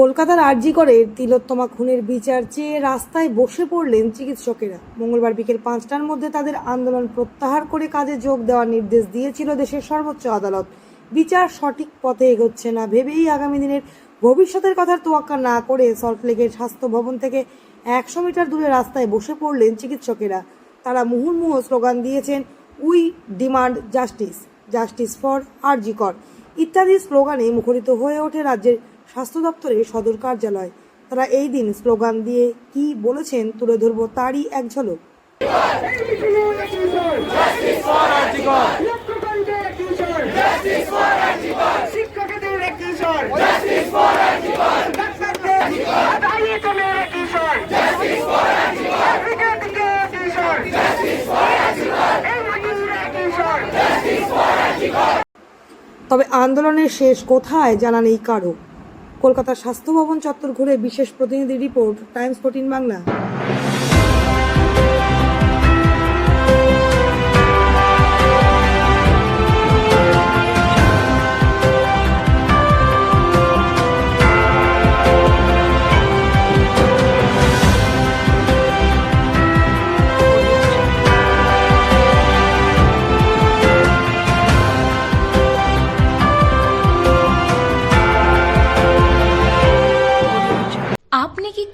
কলকাতার আরজি করে তিলোত্তমা খুনের বিচার চেয়ে রাস্তায় বসে পড়লেন চিকিৎসকেরা। মঙ্গলবার বিকেল পাঁচটার মধ্যে তাদের আন্দোলন প্রত্যাহার করে কাজে যোগ দেওয়ার নির্দেশ দিয়েছিল দেশের সর্বোচ্চ আদালত। বিচার সঠিক পথে এগোচ্ছে না ভেবেই আগামী দিনের ভবিষ্যতের কথার তোয়াক্কা না করে সল্টলেকের স্বাস্থ্য ভবন থেকে একশো মিটার দূরে রাস্তায় বসে পড়লেন চিকিৎসকেরা। তারা মুহুর্মুহ স্লোগান দিয়েছেন, we demand justice justice for RG Kar. ইত্যাদি স্লোগানে মুখরিত হয়ে ওঠে রাজ্যের স্বাস্থ্য দপ্তরের সদর কার্যালয়। তারা এই দিন স্লোগান দিয়ে কি বলেছেন তুলে ধরবো তারই এক ঝলক। তবে আন্দোলনের শেষ কোথায় জানা নেই কারও। কলকাতার স্বাস্থ্য ভবন চত্বর ঘুরে বিশেষ প্রতিনিধি রিপোর্ট টাইমস ফোর্টিন বাংলা।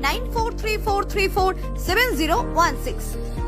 9434347016.